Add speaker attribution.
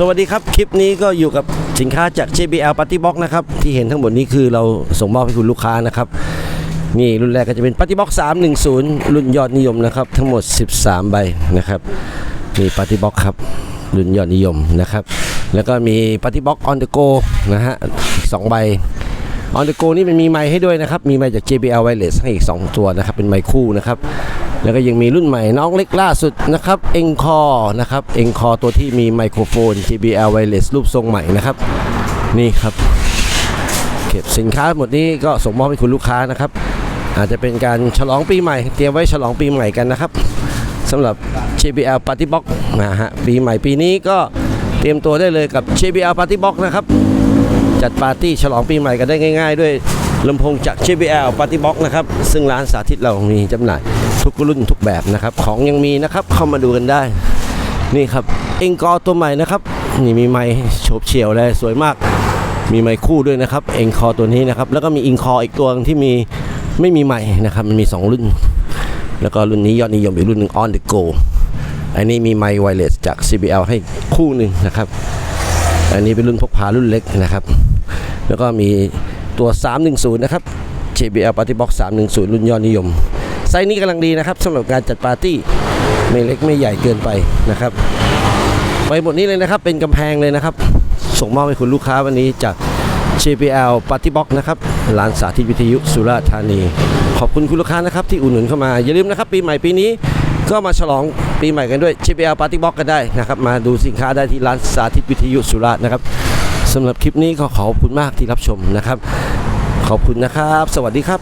Speaker 1: สวัสดีครับ คลิปนี้ก็อยู่กับสินค้าจาก JBL Party Box นะครับ ที่เห็นทั้งหมดนี้คือเราส่งมอบให้คุณลูกค้านะครับ นี่รุ่นแรกก็จะเป็น Party Box 310 รุ่นยอดนิยมนะครับ ทั้งหมด 13 ใบนะครับมี Party Box ครับ รุ่นยอดนิยมนะครับ แล้วก็มี Party Box On the Go นะฮะสองใบ On the Go นี่มันมีไมค์ให้ด้วยนะครับ มีไมค์จาก JBL Wireless ให้อีก 2 ตัวนะครับ เป็นไมค์คู่นะครับ แล้วก็ยังมีรุ่นใหม่น้องเล็กล่าสุดนะครับเอ็งคอนะครับเอ็งคอตัวที่มีไมโครโฟน JBL Wireless รูปทรงใหม่นะครับ นี่ครับ เก็บสินค้าหมดนี้ก็ส่งมอบให้คุณลูกค้านะครับ อาจจะเป็นการฉลองปีใหม่ เตรียมไว้ฉลองปีใหม่กันนะครับสำหรับ JBL Party Box นะฮะปีใหม่ปีนี้ก็เตรียมตัวได้เลยกับ JBL Party Box นะครับ จัดปาร์ตี้ฉลองปีใหม่กันได้ง่าย ๆ ด้วย ลำโพงจาก JBL Party Box นะครับ ซึ่งร้านสาธิตเรามีจำหน่ายทุกรุ่นทุกแบบนะครับ ของยังมีนะครับ เข้ามาดูกันได้ นี่ครับเองกอตัวใหม่นะครับ นี่มีไม้โฉบเฉี่ยวเลยสวยมาก มีไม้คู่ด้วยนะครับ เองคอตัวนี้นะครับ แล้วก็มีอิงคออีกตัวหนึ่งที่มีไม่มีไม้นะครับ มันมี 2 รุ่น แล้วก็รุ่นนี้ยอดนิยมอีกรุ่นหนึ่ง On the Go อันนี้มีไมค์ไวเลสจาก CBL ให้คู่หนึ่งนะครับ อันนี้เป็นรุ่นพกพารุ่นเล็กนะครับ แล้วก็มี ตัว 310 นะครับ JBL Party Box 310 รุ่นยอดนิยม ไซส์นี้กำลังดีนะครับสำหรับการจัดปาร์ตี้ไม่เล็กไม่ใหญ่เกินไปนะครับไปหมดนี้เลยนะครับเป็นกำแพงเลยนะครับ ส่งมอบให้คุณลูกค้าวันนี้จาก JBL Party Box นะครับร้านสาธิตวิทยุสุราษฎร์ธานี ขอบคุณคุณลูกค้านะครับที่อุดหนุนเข้ามา อย่าลืมนะครับปีใหม่ปีนี้ก็มาฉลองปีใหม่กันด้วย JBL Party Box กันได้นะครับ มาดูสินค้าได้ที่ร้านสาธิตวิทยุสุราษฎร์นะครับ สำหรับคลิปนี้ก็ขอบคุณมากที่รับชมนะครับ ขอบคุณนะครับ สวัสดีครับ